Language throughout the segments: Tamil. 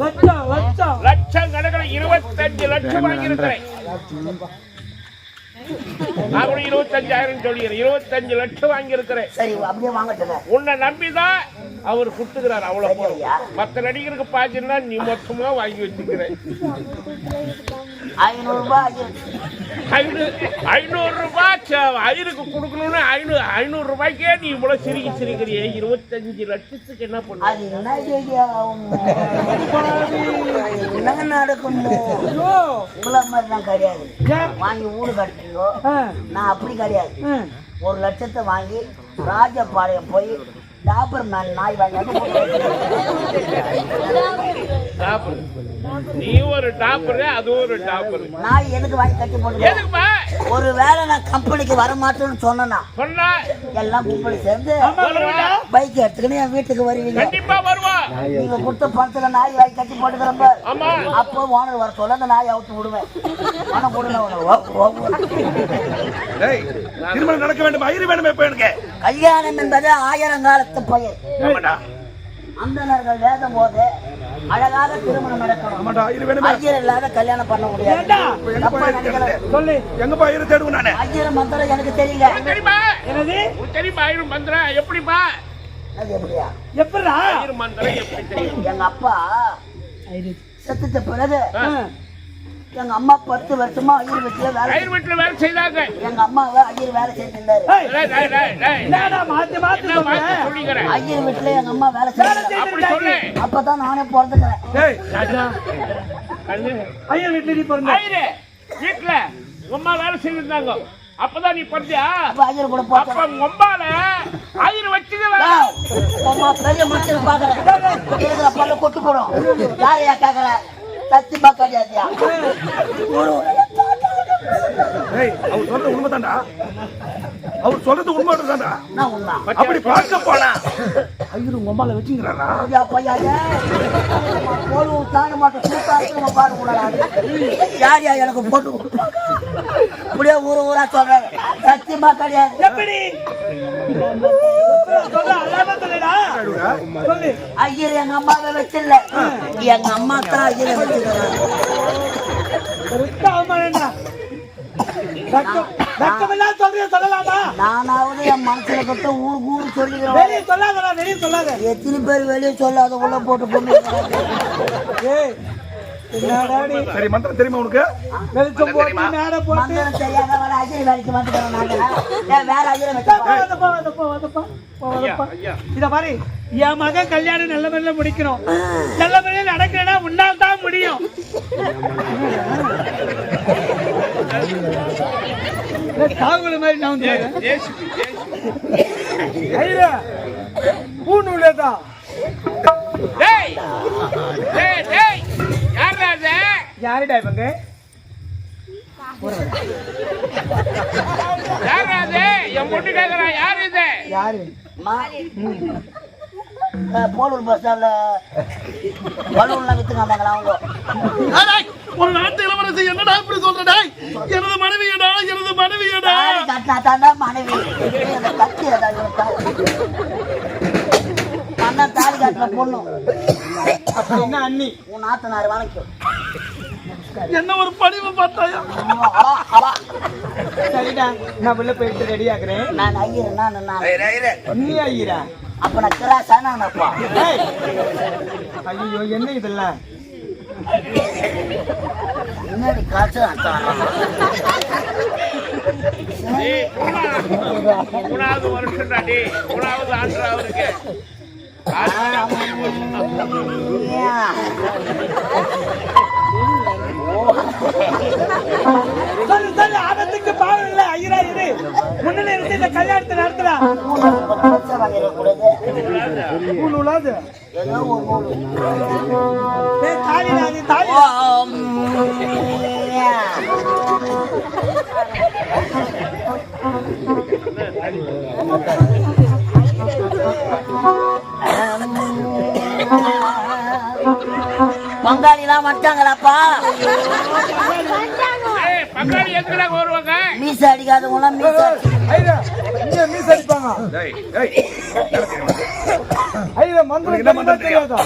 லட்சம் லட்சம் லட்சம் கணக்கில் இருபத்தஞ்சு லட்சம் வாங்கியிருக்கிறேன். நான் கூட இருபத்தஞ்சாயிரம் சொல்லிக்கிறேன் இருபத்தஞ்சு லட்சம் வாங்கியிருக்கிறேன். உன்னை நம்பிதான் அவர் கொடுத்துக்கிறார் அவ்வளவு? மத்த நடிகருக்கு பாய்ச்சுன்னா நீ மொத்தமா வாங்கி வச்சுக்கிற ஐநூறு ரூபாய் ஐநூறு ஐநூறு ரூபாய் ச- ஐயருக்கு கொடுக்கணும்னு ஐநூறு ஐநூறு ரூபாய்க்கே நீ இவ்வளவு சிரிக்கி சிரிக்கிறியே. இருபத்தஞ்சு லட்சத்துக்கு என்ன பண்ண அது என்ன நடக்கும் உங்களை மாதிரி நான் கிடையாது? வாங்கி ஊடு கட்டுறீங்கோ நான் அப்படி கிடையாது. ஒரு லட்சத்தை வாங்கி ராஜபாளையம் போய் டாபர் மேன் நாய் வாங்கி நீ ஒரு டாப்பரு அது ஒரு டாப்பரு. நாய் எதுக்கு வாங்கி கட்டி போட்டு எதுக்குப்பா ஒரு வேளை நான் கம்பெனிக்கு வர மாட்டேன்னு சொன்னேன்னா சொன்னா? எல்லாம் கும்பல் சேர்ந்து? பைக் எடுத்துக்கின்னு என் வீட்டுக்கு வருவீங்க. கண்டிப்பா வருவா. நீங்க கொடுத்த பணத்துல நாய் வாங்கி கட்டி போட்டுக்கிறப்ப அப்போ ஓனர் வர சொல்ல அந்த நாயை அவுத்து விடுவேன். பணம் கொடுங்க திருமணம் நடக்க வேண்டும்? ஐயர் வேணுமே இப்ப எனக்கு? கல்யாணம் என்பது ஆயிரங்காலத்து பயிர் ஆமாடா. அந்தனர்கள் வேதம் போது அழகாக திருமணம் நடக்கணும். ஐயர் வேணுமே. ஐயர் இல்லாத கல்யாணம் பண்ண முடியாது. சொல்லு. எங்கப்பா ஐயர் தேடுவேன் நானு. ஐயர் மந்திரம் எனக்கு தெரியல. தெரியுமா? என்னது? தெரியுமா? ஆயிரம் மந்திரம். எப்படிப்பா? அது எப்படியா? எப்படா ஆயிரம் மந்திரம். எப்படி தெரியும்? எங்க அப்பா செத்துட்ட பிறகு. எங்க அம்மா பத்து வருஷமா ஐயர் வீட்டுல வேலை ரயில் வீட்டுல வேலை செய்தாங்க. எங்க அம்மாவை ஐயர் வேலை செஞ்சிருந்தாரு மாத்தி மாத்தி சொல்லிக்கிறேன் ஐயர் வீட்டுல எங்க அம்மா வேலை செஞ்சாங்க அப்படி சொல்லு. அப்பதான் நானே பிறந்துக்கிறேன் ஐயர் வீட்டுல நீ பிறந்த ஐயரு வீட்டுல அம்மா வேலை செய்திருந்தாங்க அப்பதான் நீ படிச்சியா அப்ப ஐயர் கூட அப்ப அம்மால ஐயர் வச்சுக்கல அம்மா பெரிய மனுஷன் பாக்குறேன் பல்ல கொட்டு போடும். யாரையா கேக்குற சத்தியமா கிடையாதுயா டேய் அவர் சொல்றது உண்மைதான்டா. அவர் சொல்றது உண்மைதான்டா நான் உண்மை அப்படி பார்க்க போனா ஐயர் உங்க அம்மால வச்சுங்கிறாரா ஐயா போடுவோம் தாண்ட மாட்டோம் சூத்தாச்சு பாடு கூடாது யார் யா எனக்கு போட்டு? இப்படியே ஊரு ஊரா சொல்றாங்க. சத்தியமா கிடையாது. எப்படி? ஐயர் எங்க அம்மாவை வச்சிடல எங்க அம்மா தான் ஐயரை வெக்கம் வெக்கமெல்லாம் சொல்றிய சொல்லலாமா? நானாவது என் மனசுல கட்ட ஊர் ஊர் சொல்லிக்கிறேன் வெளியே சொல்லாதடா வெளியே சொல்லாத. எத்தனை பேர் வெளியே சொல்லாத உள்ள போட்டு கொண்டு ஏய் சரி மந்திரம் தெரியுமா உனக்கு? வெளிச்சம் போட்டு மேடை போட்டு. மந்திரம் தெரியாதவன அஜய் வேலைக்கு வந்துக்கிறோம் நாங்க ஏன் வேற அஜய் வா, வச்சு வந்தப்பா, வந்தப்பா, வந்தப்பா, வா, வந்தப்பா. ஐயா. இத பாரு என் மகன் கல்யாணம் நல்ல முறையில முடிக்கணும். நல்ல முறையில நடக்கிறேன்னா உன்னால் தான் முடியும் மாதிரி நான் ஜேசிபி, ஜேசிபி. டேய் யாருடா இவங்க யாருடா என் பொண்ணு கேக்குறா யாரு இது யாரு போலூர் பஸ் ஸ்டாண்ட்ல பலூன்லாம் வித்துங்க வந்தாங்களா அவங்க ஒரு நாட்டு இளவரசி என்னடா இப்படி சொல்ற டேய்? எனது மனைவியடா எனது மனைவியடா? கட்டினா தாண்டா மனைவி. தாலி. அண்ணன் தாலி கட்டின பொண்ணு. என்ன அண்ணி? உன் நாத்தனார் வணக்கம். என்ன ஒரு படிவு பார்த்தாயா? சரிடா நான் உள்ள போயிட்டு ரெடி ஆகுறேன். நான் ஐயர் நான் நான் நீ ஐயரா? அப்ப நான் ஆனாப்பா ஏய். ஐயோ என்ன இதெல்லாம் முன்னாடி காசு டேய், மூணாவது வருஷம்டா டேய் மூணாவது அவருக்கு. சொல்லு சொல்லு ஆபத்துக்கு பாவம் இல்ல ஐயரா இரு. முன்னில இருந்து இந்த கல்யாணத்தை நடத்துறா நூல் உலாது ஏய் தாலி அது பங்காளிலாம் வந்துட்டாங்களாப்பா? ஏய் பங்காளி எங்கடா வருவாங்க மீச அடிக்காதவங்க மீச இங்க அடிப்பாங்க. டேய் டேய் ஐயா மந்திரம் தெரியாதா?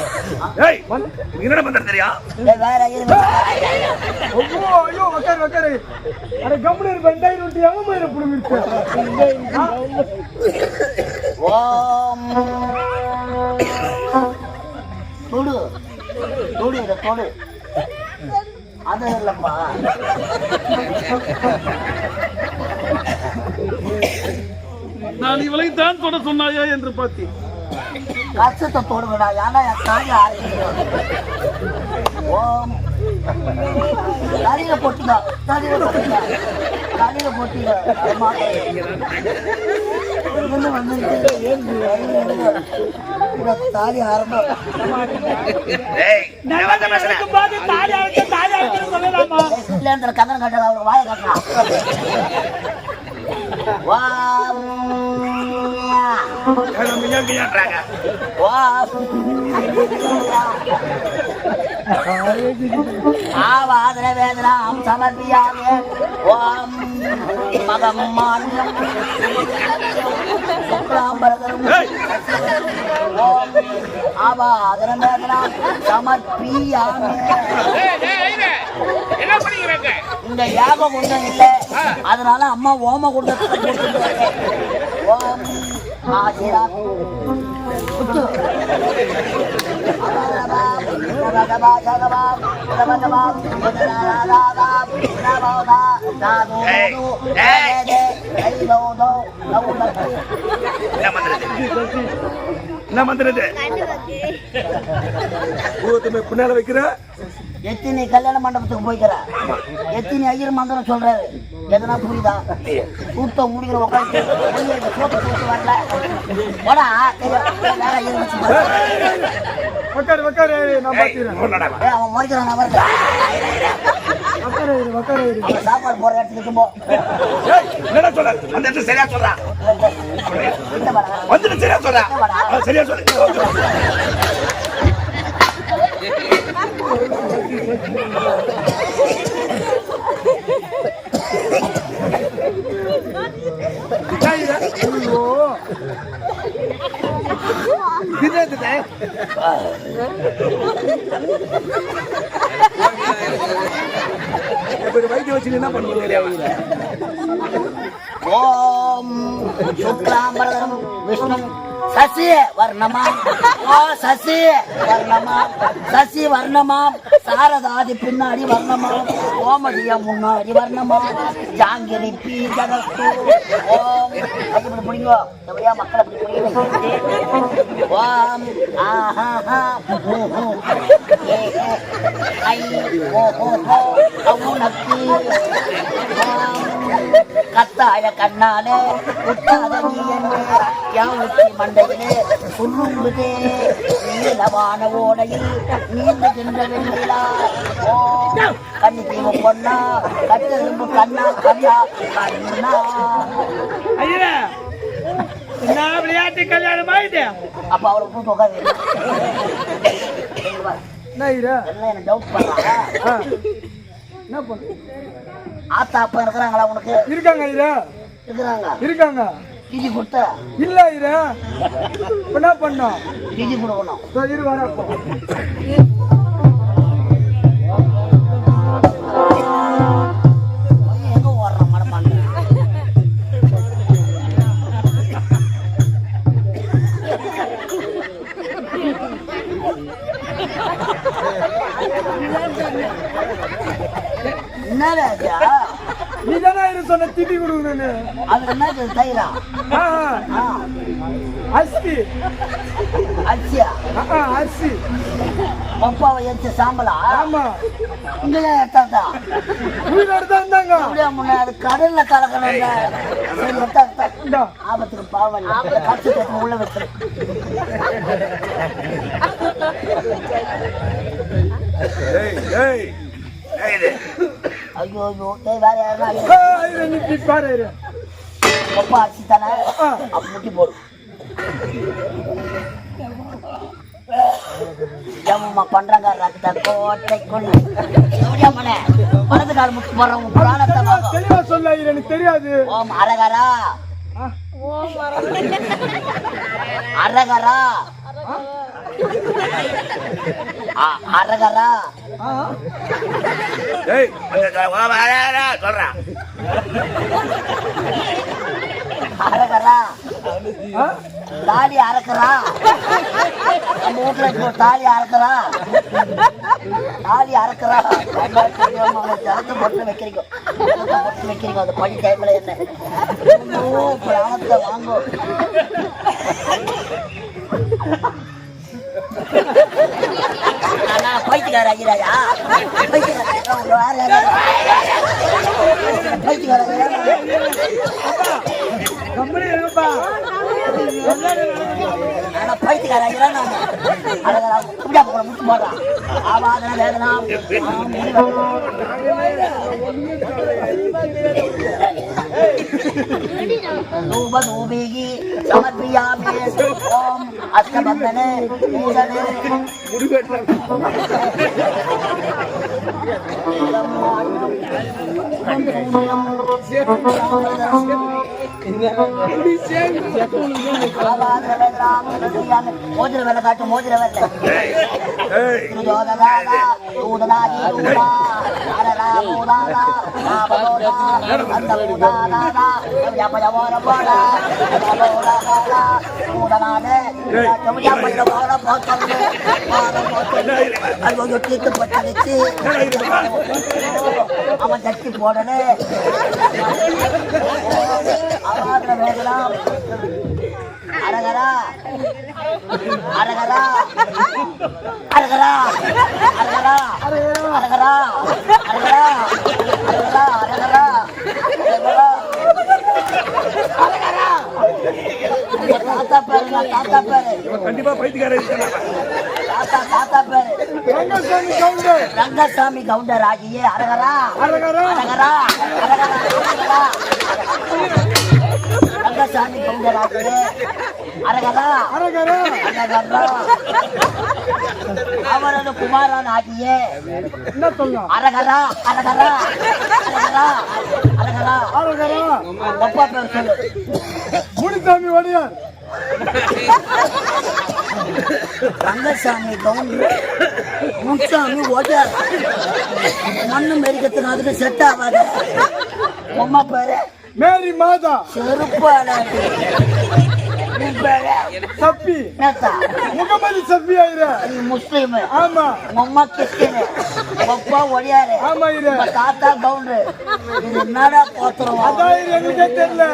டேய் என்னடா மந்திரம் வேற ஐயோ ஐயோ உக்காரு உக்காரு. அட கம்பெனி ரெண்டாயிரம் ரூபாய் எவ்வளவு மயிரம் புடுங்கிருச்சு ஓம். தொடு. தொடு இதை தொடு. அது இல்லப்பா நான் இவளை தான் தொட சொன்னாயா என்று பார்த்தேன் கஷ்டத்தை தொடுங்கடா ஏன்னா என் தாய் ஓம். தலையில போட்டுங்க தலையில போட்டுங்க தலையில போட்டுங்க இங்கிருந்து வந்துருக்கு. தாலி ஆரம்பம். இல்ல கந்தன் கட்டல அவர் வாய கட்டலாம் நம்ம ஏன் ஏன்றாங்க ஆவாதன வேதனாம் சமர்ப்பியாமே ஓம் மகம் மாநிலம் சுக்லாம்பரதரும் ஓம் வேதனாம் சமர்ப்பியாமே பண்ணிக்கிறாங்க இந்த யாகம் ஒன்றும் இல்லை. அதனால அம்மா ஓம குண்டத்தை ஓம். என்ன இது பூவத்துமே பின்னால வைக்கிற எத்தனை கல்யாண மண்டபத்துக்கு போய்க்கிற? எத்தனை ஐயர் மந்திரம் சொல்றாரு. எதனா புரியுதா? கூட்ட முடிக்கிற உட்காந்து சோப்பு போட்டு வரல. போடா வேற ஐயர். உக்காரு உக்காரு நான் ஏய், அவன் முறைக்கிறான். நான் சாப்பாடு போற இடத்துக்கு போ. ஏய், என்னடா சொல்ற? அந்த இடத்துல சரியா சரியா சொல்றா வைத்தியம் என்ன பண்ணுவீங்க ஓம் விஷ்ணு சசி வர்ணமாம் ஓ சசி வர்ணமாம் சசி வர்ணமாம் சாரதாதி பின்னாடி வர்ணமாம் ஓமதிய முன்னாடி வர்ணமாம் ஜாங்கிரி பீ ஜகத்து ஓம். கை இப்படி பிடிங்கோ எப்படியா மக்களை இப்படி பிடிங்க ஓம். ஆஹா ஏ ஐ ஓ ஹோ ஹோ. அவுனக்கு கத்தாய கண்ணாலே குத்தாத நீ என்று யாவுச்சி மண்டையிலே சுருங்குதே நீலவான ஓடையில் நீந்துகின்ற வெண்ணிலா ஓ கண்ணி தீவு பொண்ணா கட்டெலும்பு கண்ணா கண்ணா கண்ணா ஐயா? என்ன விளையாட்டு கல்யாணமா அப்ப அவளை கூட்டு உட்காந்து என்ன டவுட் ஆ. என்ன பண்ண ஆத்தா அப்பா இருக்கிறாங்களா உனக்கு? இருக்காங்க ஐயா. இருக்கிறாங்க இருக்காங்க. திதி கொடுத்த? இல்ல இப்ப என்ன பண்ணோம்? திதி கொடுக்கணும் இரு வர இரு சொன்ன திட்டி கொடுக்கணும்னு. அது என்ன தயிரா? அரிசி. அரிசியா? அரிசி. பப்பாவை எரிச்ச சாம்பலா? ஆமா. இங்க எடுத்தாட்டா உயிரோடு தான் இருந்தாங்க. அப்படியே முன்ன அது கடல்ல கலக்கணுங்க எடுத்தா, எடுத்தா. ஆபத்துக்கு பாவம். கடிச்சு கட்டி உள்ள வச்சிரு. ஏய் ஏய். ஐயோ ஐயோ டேய் வேற அப்பா அச்சி தானே? போடு. ஏமா பண்றாங்க ரத்த கோட்டைக்குள்ள எப்படியா மனது சொல்ல தெரியாது. ஓம் அரகரா அரகரா அரகரா சொல்றேன் அரகரா தாலி அறக்குறா. நம்ம வீட்டுல இப்போ தாலி அறக்குறா. தாலி அறக்குறா. ஜலத்தை பொட்டு வைக்கிறீங்க. பொட்டு வைக்கிறீங்க. அந்த டைம்ல என்ன? வாங்கும் பைத்தியக்கார ஐயராயா ஆனா பைத்தியக்கார ஐயரா நான் முடியா போகல முடிச்சு போடுறான் ஆவாத வேதனா முடிவாங்க தூபிகி சமர்ப்பியாமி ஓம் அஷ்டபந்தனே பூஜனே மோதிர வேலை காட்டு மோதிர வேலை அவன் தட்டி போடனே அவன் வேகலாம் அரகரா அரகரா அரகரா அரகரா அரகரா அரகரா அரகரா அரகரா தாத்தா பேரு தாத்தா பேரு கண்டிப்பா பைத்தியக்காரர் தாத்தா தாத்தா பேரு ரங்கசாமி கவுண்டர் ரங்கசாமி கவுண்டர் ஆகிய. அரகரா அரகரா அரகரா ரங்கசாமி கவுண்டர் ஆகிய அரகரா அரகரா அரகரா அவரது குமாரன் ஆகிய அரகரா அரகரா அரகரா அரகரா அரகரா அப்பா பேர் சொல்லு. முனிசாமி வடியார் ரங்கசாமி கவுண்டர் முன்சாமி ஓட்டார் மண்ணு மெரிக்கத்துக்கு அதுக்கு செட் ஆகாது. அம்மா பேரு. மேரி மாதா. சப்பி. முகமது சப்பி ஆயிர. முஸ்லீம். ஆமா. அம்மா கிறிஸ்டின். அப்பா ஒடியாரு. ஆமா இரு. தாத்தா கவுண்டர். இது என்னடா கோத்திரம்? அதான் எனக்கே தெரியல.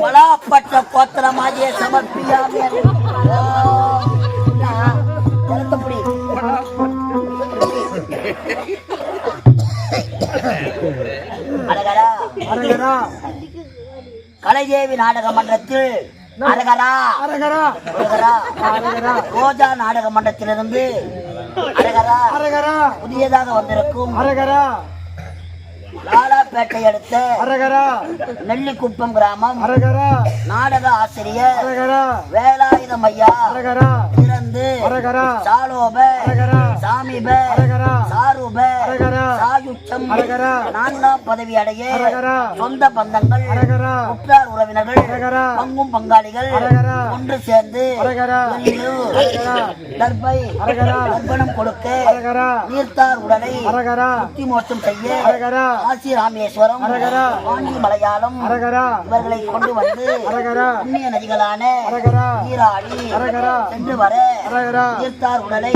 பலாப்பட்ட கோத்திரமாகிய சமர்ப்பியாமே கருத்தப்படி அழகரா அரகரா கலைதேவி நாடக மன்றத்தில் அரகரா அழகரா அரகரா ரோஜா நாடக மன்றத்திலிருந்து அழகரா அரகரா புதியதாக வந்திருக்கும் அரகரா லாலாப்பேட்டை அடுத்த அரகரா நெல்லிக்குப்பம் கிராமம் அரகரா நாடக ஆசிரியர் அரகரா வேலாயுதம் ஐயா அரகரா பிறந்து அரகரா சாலோப அரகரா சாமிப அரகரா சாரூப சாயுச்சம் நான்காம் பதவி அடைய சொந்த பந்தங்கள் உற்றார் உறவினர்கள் பங்கும் பங்காளிகள் ஒன்று சேர்ந்து தர்பை தர்ப்பணம் கொடுக்க நீர்த்தார் உடலை முக்தி மோட்சம் செய்ய காசி ராமேஸ்வரம். வாங்கி மலையாளம் இவர்களை கொண்டு வந்து புண்ணிய நதிகளான நீராடி. சென்று வர தீர்த்தார் உடலை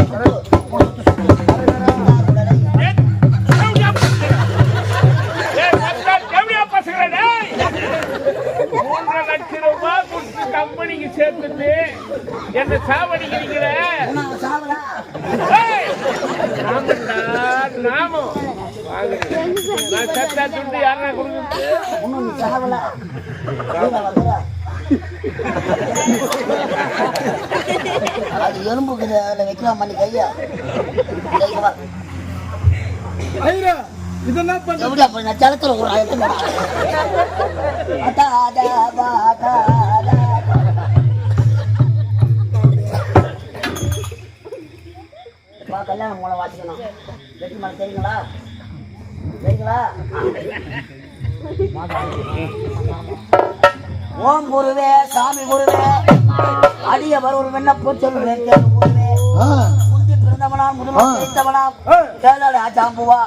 கம்பெனிக்கு சேர்த்துட்டு என்ன சாவடிக்கிறீங்களே நாமும் நான் சத்தா துண்டு யாரா கொடுக்குறது அது எலும்புக்கு வைக்கலாம் பண்ணி கையா. நான் ஜலத்துல ஒரு ஆயிரத்து கல்யாணம் மூலம் வாசிக்கணும் வெற்றி மலை தெரியுங்களா? தெரியுங்களா? ஓம் குருவே சாமி குருவே அடியவர் ஒரு விண்ணப்பம் சொல்லுவேன் கேளு குருவே. பிறந்தவனாம் முதலாம் ஜெயித்தவனாம் கேளாளி ஆச்சாம்புவா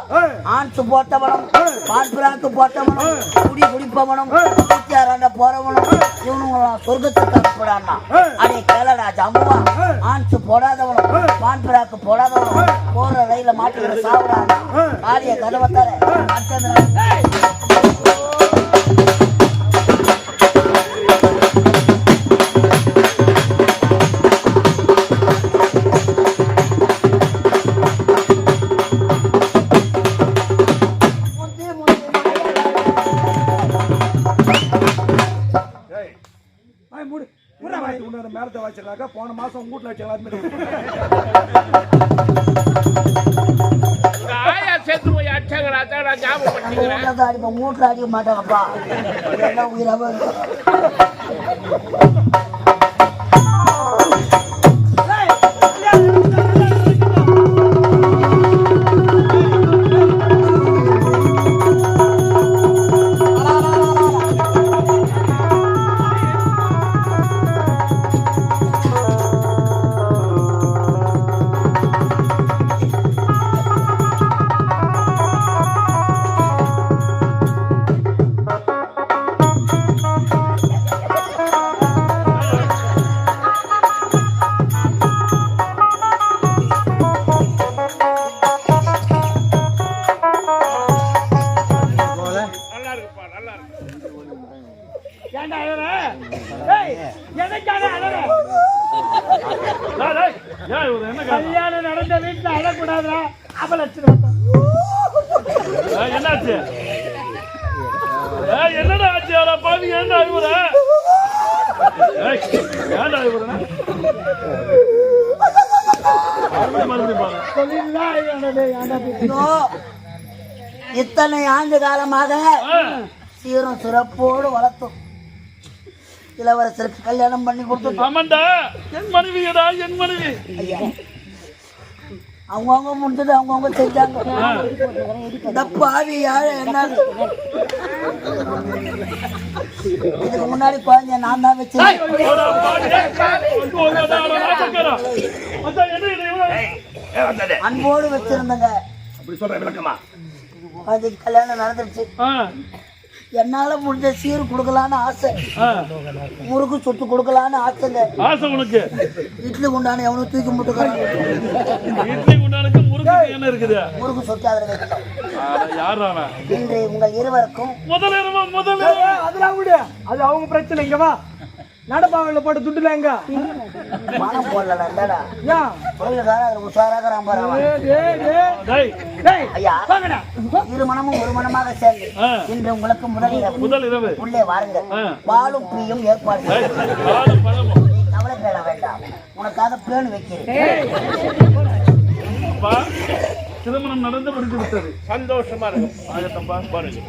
ஆண்சு போட்டவனும் பால் பிராக்கு போட்டவனும் குடி குடிப்பவனும் குடிச்சாராண்ட போறவனும் இவனுங்களாம் சொர்க்கத்துக்கு அனுப்பிடான்னா அடே கேளடா ஜாம்புவா ஆண்சு போடாதவனும் பான் பிராக்கு போடாதவனும் போற ரயில மாட்டிக்கிற சாப்பிடானா காரிய கதவை தர மாட்டாங்கப்பா. இதெல்லாம் உயிராக என்னடா ஆச்சு? அட பாவி ஏன்டா அழுவுற ஏன்டா அழுவுற இத்தனை ஆண்டு காலமாக சீரும் சிறப்போடு வளர்த்தோம். இளவரசருக்கு கல்யாணம் பண்ணி கொடுத்தோம் ஆமாண்டா. என் மனைவியடா என் மனைவி. ஐயா அவங்கவுங்க முடிஞ்சது அவங்கவுங்க செஞ்சாங்க இந்த பாவி யாழ என்ன இதுக்கு முன்னாடி குழந்தைய நான் தான் வச்சேன்? அன்போடு வச்சிருந்தங்க. அப்படி சொல்ற விளக்கமா? குழந்தைக்கு கல்யாணம் நடந்துருச்சு. என்னால முடிஞ்ச சீர் கொடுக்கலான்னு ஆசை. முறுக்கு சுட்டு கொடுக்கலான்னு ஆசைங்க. ஆசை உனக்கு. இட்லி குண்டான எவனும் தூக்கி முட்டுக்கிறாங்க இட்லி குண்டானுக்கு முறுக்கு என்ன இருக்குது. முறுக்கு சுட்டு அதில் அவன்? இன்று உங்கள் இருவருக்கும் முதல் இரவா முதல் இரவா? அதெல்லாம் விடு. அது அவங்க பிரச்சனை இங்க வா நடப்பாங்கல போட்டு துட்டுல எங்க? பணம் போடலடா இந்தாடா. ஏன் கோயிலுக்கார அதில் உஷாராகிறான் பாரு அவன். டேய், டேய், டேய். டேய், டேய், ஐயா வாங்கடா. இரு மனமும் ஒரு மனமாக சேர்ந்து. இன்று உங்களுக்கு முதல் இரவு. முதல் இரவு. உள்ளே வாருங்கள். பாலும் பீயும் ஏற்பாடு. நீ கவலைப்பட வேண்டாம். உனக்காக பேணு வைக்கிறேன். அப்பா, திருமணம் நடந்து முடிந்து விட்டது. சந்தோஷமா இருக்கு ஆகட்டம்பா பாருங்க.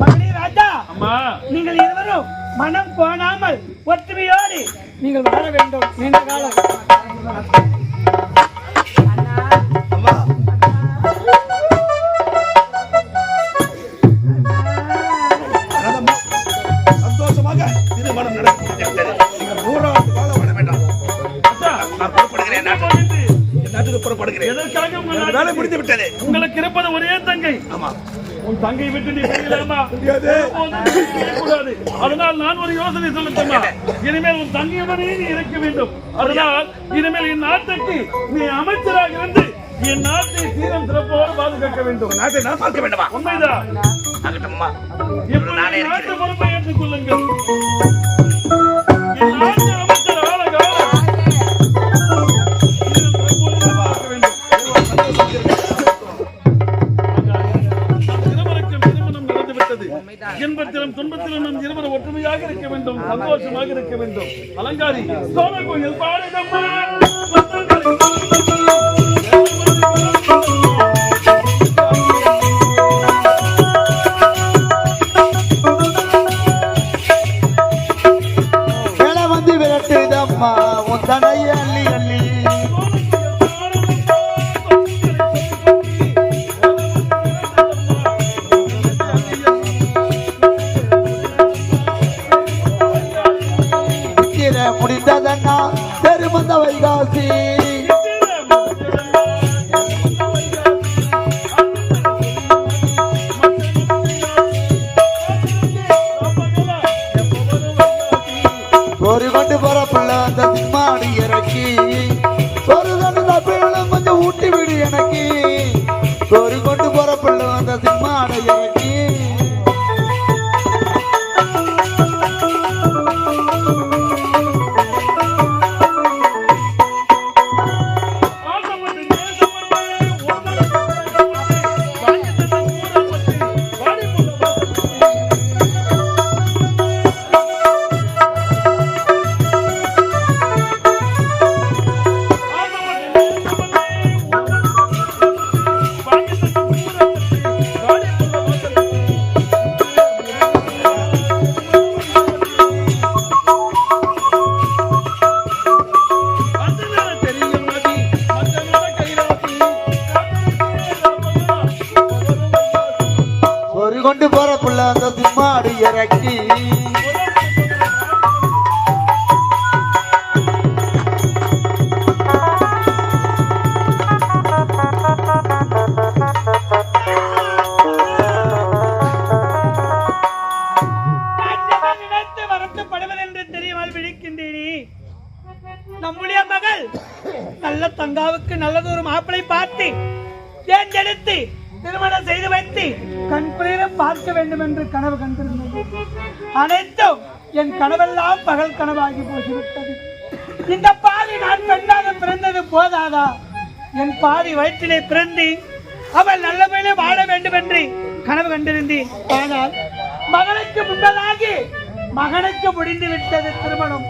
மகனே ராஜா அம்மா. நீங்கள் இருவரும் மனம் போனாமல் ஒற்றுமையோடு நீங்கள் வாழ வேண்டும். நீண்ட காலம். சந்தோஷமாக திருமணம் நடக்கும். நீங்கள் நூறாவது வாழ வாழ வேண்டாம் புறப்படுகிறேன். எதற்காக உங்கள் எனது வேலை நாட்டுக்கு? முடிந்து விட்டது உங்களுக்கு இருப்பது ஒரே தங்கை. ஆமா. உன் தங்கை விட்டு நீ. அதனால் நான் ஒரு யோசனை சொல்லட்டுமா இனிமேல் உன் தங்கையுடனே நீ இருக்க வேண்டும். அதனால் இனிமேல் என் நாட்டுக்கு நீ அமைச்சராக இருந்து என் நாட்டை சீரம் சிறப்போடு பாதுகாக்க வேண்டும். நாட்டை நான் பார்க்க வேண்டுமா? உண்மைதான். நாட்டு பொறுப்பை ஏற்றுக் வேண்டும் சந்தோஷமாக இருக்க வேண்டும். அலங்காரி சோழ கோயில் பாடுதம்மா தேர்ந்தெடுத்து திருமணம் செய்து வைத்து கண் பார்க்க வேண்டும் என்று கனவு கண்டிருந்தது? அனைத்தும் என் கனவெல்லாம் பகல் கனவாகி போய்விட்டது. இந்த பாதி நான் பெண்ணாக பிறந்தது போதாதா? என் பாதி வயிற்றிலே பிறந்து அவள் நல்லபடியே வாழ வேண்டும் என்று கனவு கண்டிருந்தேன். ஆனால் மகனுக்கு முன்னதாகி மகனுக்கு முடிந்து விட்டது திருமணம்.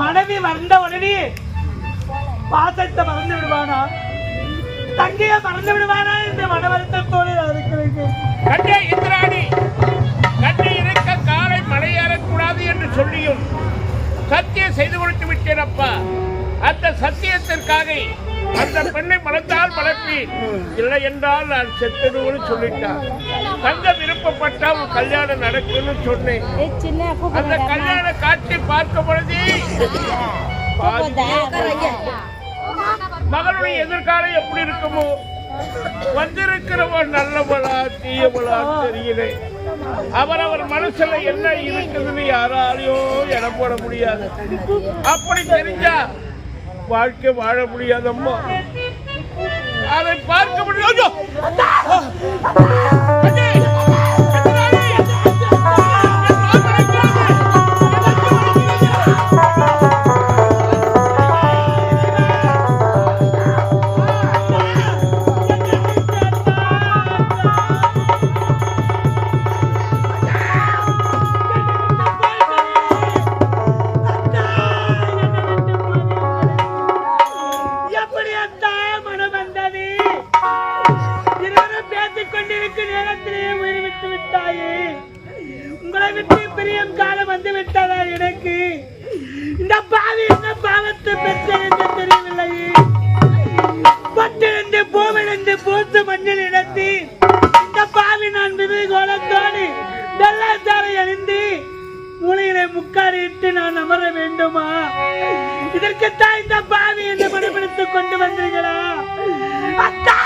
மனைவி வந்த உடனே பாசத்தை மறந்து விடுவானா? தங்கையை மறந்து விடுவானா என்று மன வருத்தத்தோடு கண்ணே இந்திராணி கண்ணை இருக்க காலை மலையேறக்கூடாது என்று சொல்லியும் சத்தியம் செய்து கொடுத்து விட்டேன் அப்பா அந்த சத்தியத்திற்காக அந்த பெண்ணை மறந்தால் மறப்பேன் இல்லை என்றால் நான் செத்துடுவோன்னு சொல்லிட்டான் தங்க விருப்பப்பட்டா உன் கல்யாணம் நடக்கும்னு சொன்னேன் அந்த கல்யாண காட்சி பார்க்கும் பொழுது மகளுடைய எதிர்காலம் எப்படி இருக்குமோ? வந்திருக்கிறவன் நல்லவளா தீயவளா தெரியல. அவரவர் மனசுல என்ன இருக்குதுன்னு யாராலையும் என போட முடியாது. அப்படி தெரிஞ்சா வாழ்க்கை வாழ முடியாதம்மா. அதை பார்க்க முடியாது. வந்து விட்டதா எனக்கு? இந்த பாவி என்ன பாவத்தை பெற்றது என்று தெரியவில்லையே. பட்டிருந்து பூவிழந்து பூத்து மண்ணில் இடத்தி இந்த பாவி நான் விதை கோலத்தோடு வெள்ளாச்சாரை அணிந்து மூளையிலே முக்காடு இட்டு நான் அமர வேண்டுமா? இதற்குத்தான் இந்த பாவி என்று மனப்படுத்திக் கொண்டு வந்தீர்களா? அத்தா!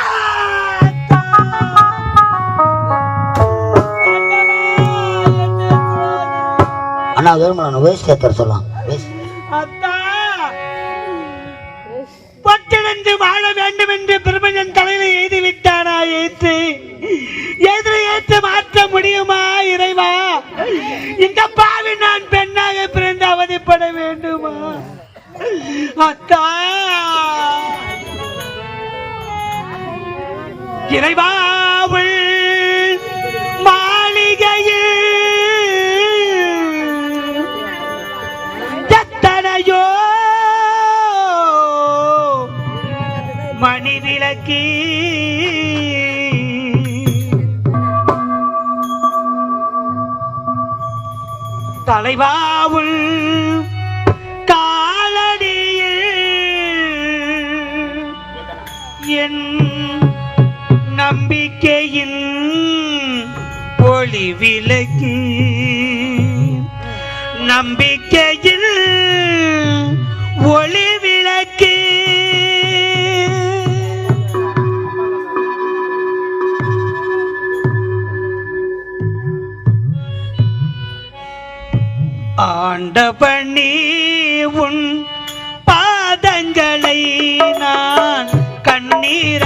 அண்ணா வேணுமா வேஸ்ட் ஏத்தர சொல்லலாம் வேஸ்ட் வாழ வேண்டும் என்று பிரபஞ்சன் தலையில எழுதி விட்டானா ஏற்று எதிர ஏற்று மாற்ற முடியுமா இறைவா? இந்த பாவி நான் பெண்ணாக பிறந்து அவதிப்பட வேண்டுமா? அத்தா! இறைவா!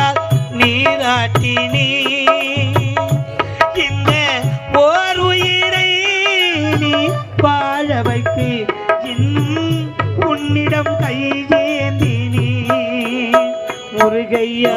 கண்ணீரால் நீராட்டினே. இந்த ஓர் உயிரை நீ வாழ வைத்து இன்னும் உன்னிடம் கையேந்தினே முருகையா.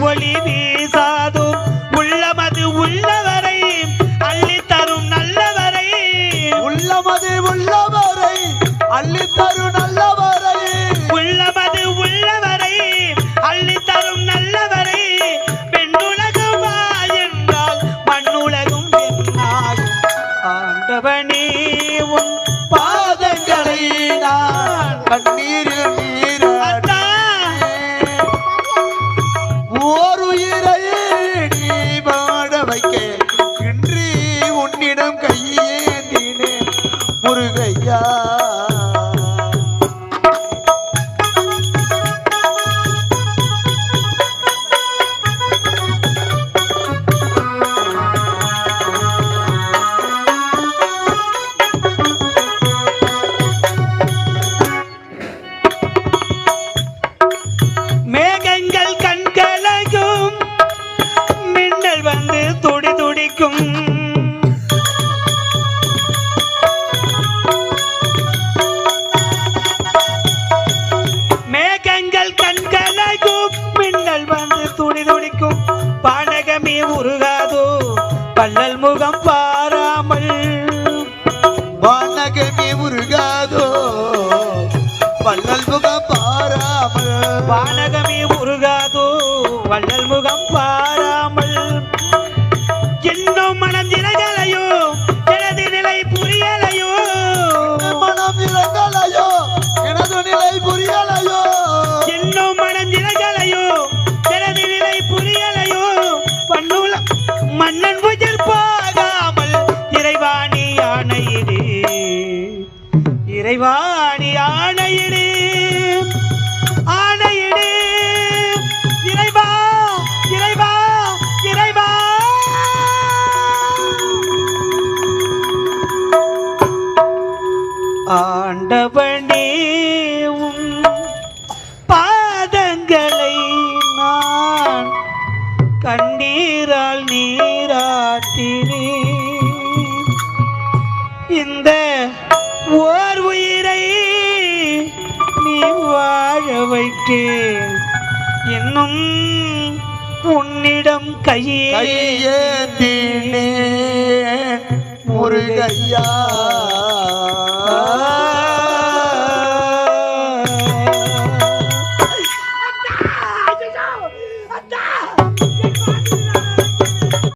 ஒளி இறைவாணி கையே முருகையா.